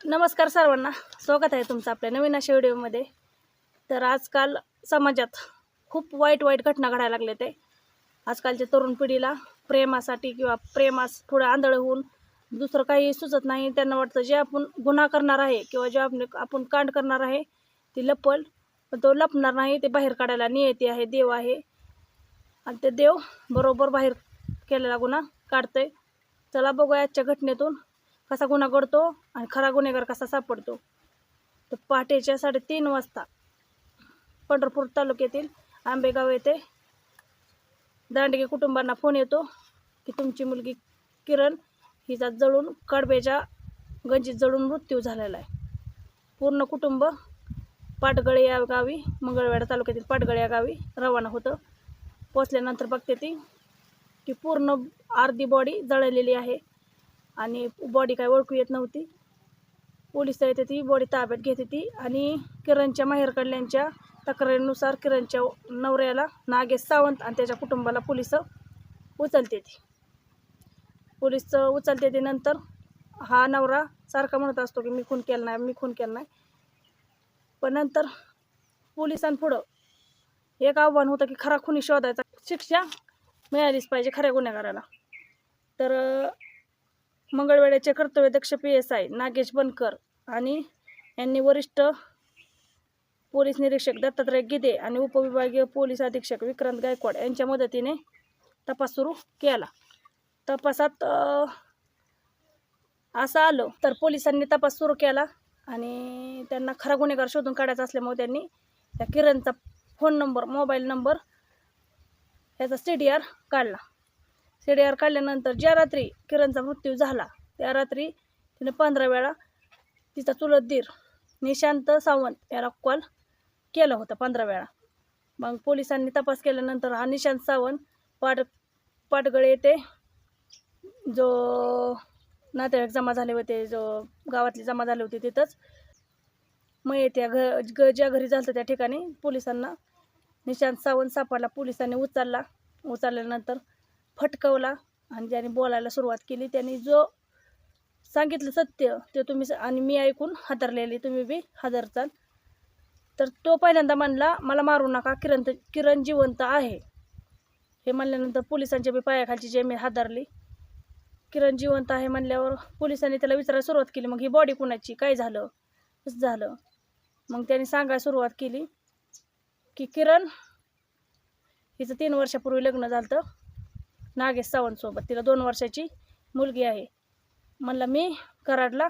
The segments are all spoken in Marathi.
नमस्कार सर्वांना. स्वागत आहे तुमचं आपल्या नवीन अशा व्हिडिओमध्ये. तर आजकाल समाजात खूप वाईट वाईट घटना घडायला लागले ते. आजकालच्या तरुण पिढीला प्रेमासाठी किंवा प्रेमास थोडं आंधळ होऊन दुसरं काही सुचत नाही. त्यांना वाटतं जे आपण गुन्हा करणार आहे किंवा जे आपण आपण कांड करणार आहे ती लपल. पण तो लपणार नाही ते बाहेर काढायला नियती आहे देव आहे. आणि ते देव बरोबर बाहेर केलेला गुन्हा काढतंय. चला बघूया आजच्या घटनेतून कसा गुन्हा घडतो आणि खरा गुन्हेगार कसा सापडतो? तर पहाटेच्या साडेतीन वाजता पंढरपूर तालुक्यातील आंबेगाव येथे दांडगे कुटुंबांना फोन येतो की तुमची मुलगी किरण हिचा जळून कडबेच्या गंजीत जळून मृत्यू झालेला आहे. पूर्ण कुटुंब पाटगळे या गावी मंगळवेढा तालुक्यातील पाटगळे या गावी रवाना होतं. पोचल्यानंतर बघते ती की पूर्ण अर्धी बॉडी जळलेली आहे. आणि बॉडी काय ओळखू येत नव्हती. पोलीस येते ती बॉडी ताब्यात घेते ती आणि किरणच्या माहेरकडल्यांच्या तक्रारीनुसार किरणच्या नवऱ्याला नागेश सावंत आणि त्याच्या कुटुंबाला पोलीस उचलते ती पोलीस उचलते ती नंतर हा नवरा सारखा म्हणत असतो की मी खून केला नाही मी खून केला नाही. पण नंतर पोलिसांपुढं एक आव्हान होतं की खरा खुनी शोधायचा. शिक्षा मिळालीच पाहिजे खऱ्या गुन्हेगाराला. तर मंगळवेड्याचे कर्तव्यदक्ष P S I Nagesh Bankar आणि यांनी वरिष्ठ पोलीस निरीक्षक दत्तात्रय गिदे आणि उपविभागीय पोलीस अधीक्षक विक्रांत गायकवाड यांच्या मदतीने तपास सुरू केला. तपासात असं आलं तर पोलिसांनी तपास सुरू केला आणि त्यांना खरा गुन्हेगार शोधून काढायचा असल्यामुळे त्यांनी त्या किरणचा फोन नंबर मोबाईल नंबर ह्याचा सी डी आर काढला. सीडीआर काढल्यानंतर ज्या रात्री किरणचा मृत्यू झाला त्या रात्री तिने पंधरा वेळा तिचा चुलत दीर निशांत सावंत याला कॉल केला होता पंधरा वेळा. मग पोलिसांनी तपास केल्यानंतर हा निशांत सावंत पाट पाटगळे येथे जो नातेवाईक जमा झाले होते जो गावातले जमा झाले होते तिथंच मग येत्या घ ग ज्या घरी झालं त्या ठिकाणी पोलिसांना निशांत सावंत सापडला. पोलिसांनी उचलला. उचलल्यानंतर फटकवला आणि ज्याने बोलायला सुरुवात केली त्याने जो सांगितलं सत्य ते तुम्ही स- आणि मी ऐकून हादरलेली तुम्ही बी हादरचाल. तर तो पहिल्यांदा म्हणला मला मारू नका किरण किरण जिवंत आहे. हे म्हणल्यानंतर पोलिसांच्या बी पायाखालची जेमी हादरली. किरण जिवंत आहे म्हणल्यावर पोलिसांनी त्याला विचारायला सुरुवात केली. मग ही बॉडी कुणाची? काय झालं? कसं झालं? मग त्यांनी सांगायला सुरुवात केली की किरण हिचं तीन वर्षापूर्वी लग्न झालं नागेश सावंतसोबत तिला दोन वर्षाची मुलगी आहे. म्हणलं मी कराडला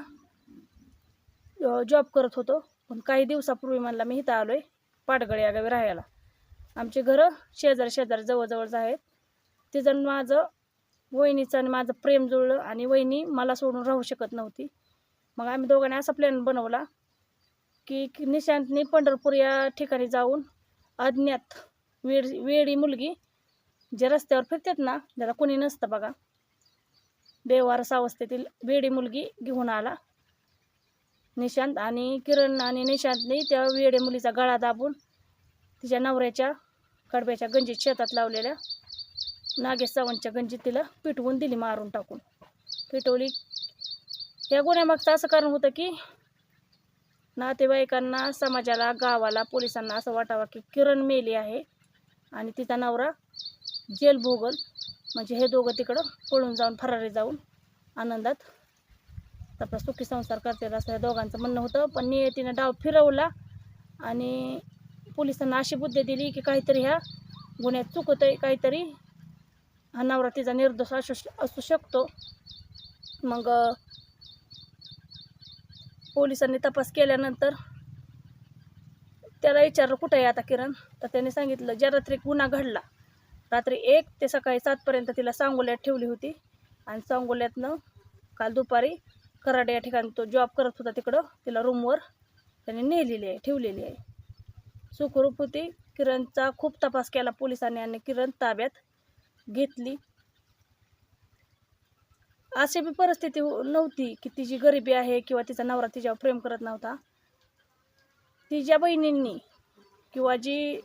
जॉब करत होतो. पण काही दिवसापूर्वी म्हणला मी इथं आलो आहे पाटगळे या गावी राहायला. आमची घरं शेजार शेजारी जवळजवळच आहेत. तिचं माझं वहिनीचं आणि माझं प्रेम जुळलं आणि वहिनी मला सोडून राहू शकत नव्हती. मग आम्ही दोघांनी असा प्लॅन बनवला की की निशांतनी पंढरपूर या ठिकाणी जाऊन अज्ञात वेड वेडी मुलगी जे रस्त्यावर फिरतात ना ज्याला कोणी नसतं बघा. देवारस अवस्थेतील वेडी मुलगी घेऊन आला. निशांत आणि किरण आणि निशांतने त्या वेडे मुलीचा गळा दाबून तिच्या नवऱ्याच्या कडब्याच्या गंजीत शेतात लावलेल्या नागेश सावंतच्या गंजीत तिला पिटवून दिली मारून टाकून. पिटवली. या गुन्ह्यामागचं असं कारण होतं की नातेवाईकांना समाजाला गावाला पोलिसांना असं वाटावं की किरण मेली आहे आणि तिचा नवरा जेल भोगल. म्हणजे हे दोघं तिकडं पळून जाऊन फरारी जाऊन आनंदात आपला सुखी संसार करतात असं या दोघांचं म्हणणं होतं. पण नियतीनं डाव फिरवला आणि पोलिसांना अशी बुद्धी दिली की काहीतरी ह्या गुन्ह्यात चुकत आहे काहीतरी हा नवरा तिचा निर्दोष असू असू शकतो. मग पोलिसांनी तपास केल्यानंतर त्याला विचारलं कुठं आहे आता किरण? तर त्याने सांगितलं ज्या रात्री गुन्हा घडला रात्री एक ते सकाळी सातपर्यंत तिला सांगोल्यात ठेवली होती. आणि सांगोल्यातनं काल दुपारी कराडे या ठिकाणी तो जॉब करत होता तिकडं. तिला रूमवर त्याने नेलेली आहे ठेवलेली आहे. सुखरूप होती. किरणचा खूप तपास केला पोलिसांनी आणि किरण ताब्यात घेतली. अशी बी परिस्थिती नव्हती की तिची गरिबी आहे किंवा तिचा नवरा तिच्यावर प्रेम करत नव्हता. तिच्या बहिणींनी किंवा जी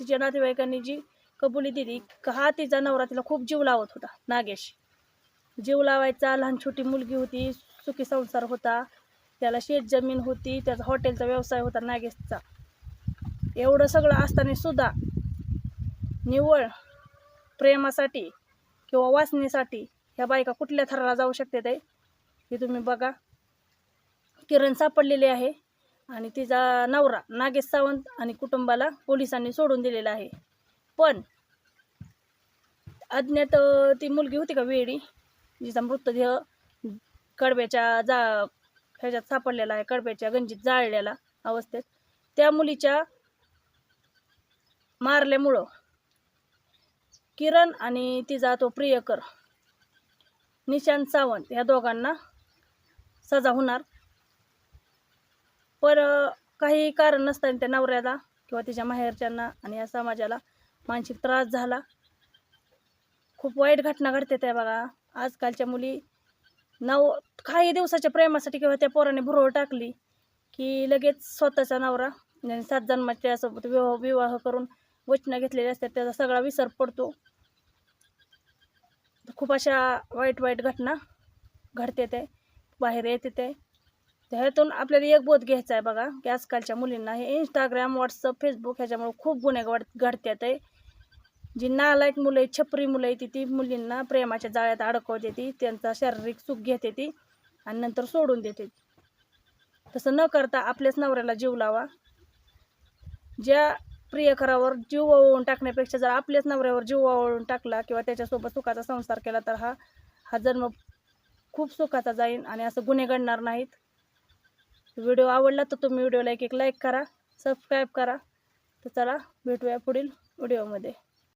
तिच्या नातेवाईकांनी जी कबुली दिली. का हा तिचा नवरा तिला खूप जीव लावत होता नागेश. जीव लावायचा लहान छोटी मुलगी होती सुखी संसार होता. त्याला शेत जमीन होती त्याचा हॉटेलचा व्यवसाय होता नागेशचा. एवढं सगळं असताना सुद्धा निव्वळ प्रेमासाठी किंवा वाचण्यासाठी ह्या बायका कुठल्या थराला जाऊ शकते ते हे तुम्ही बघा. किरण सापडलेली आहे आणि तिचा नवरा नागेश सावंत आणि कुटुंबाला पोलिसांनी सोडून दिलेला आहे. पण अज्ञात ती मुलगी होती का वेडी? जिचा मृतदेह कडब्याच्या जा ह्याच्यात सापडलेला आहे कडब्याच्या गंजीत जाळलेला अवस्थेत. त्या मुलीच्या मारल्यामुळं किरण आणि तिचा तो प्रियकर निशांत सावंत ह्या दोघांना सजा होणार. पर काही कारण नसताना त्या नवऱ्याला किंवा तिच्या माहेरच्यांना आणि या समाजाला मानसिक त्रास झाला. खूप वाईट घटना घडते त्या बघा. आजकालच्या मुली नव काही दिवसाच्या प्रेमासाठी किंवा त्या पोराने भुरळ टाकली की लगेच स्वतःचा नवरा सात जन्माच्यासोबत विवाह विवाह करून वचनं घेतलेली असतात. त्याचा सगळा विसर पडतो. खूप अशा वाईट वाईट घटना घडते ते. बाहेर येते ते. ह्यातून आपल्याला एक बोध घ्यायचा आहे बघा की आजकालच्या मुलींना हे इंस्टाग्राम व्हॉट्सअप फेसबुक ह्याच्यामुळे खूप गुन्हे घड घडतात आहे जी नालायक मुलं आहेत छपरी मुलं आहेत ती मुलींना प्रेमाच्या जाळ्यात अडकवते ती त्यांचा शारीरिक सुख घेते ती आणि नंतर सोडून देते तसं न करता आपल्याच नवऱ्याला जीव लावा. ज्या प्रियकरावर जीव ओवळून टाकण्यापेक्षा जर आपल्याच नवऱ्यावर जीव ओवळून टाकला किंवा त्याच्यासोबत सुखाचा संसार केला तर हा हा जन्म खूप सुखाचा जाईल आणि असं गुन्हे घडणार नाहीत. व्हिडिओ आवडला तर तुम्ही व्हिडिओला एक एक लाईक करा सबस्क्राईब करा. तर चला भेटूया पुढील व्हिडिओमध्ये.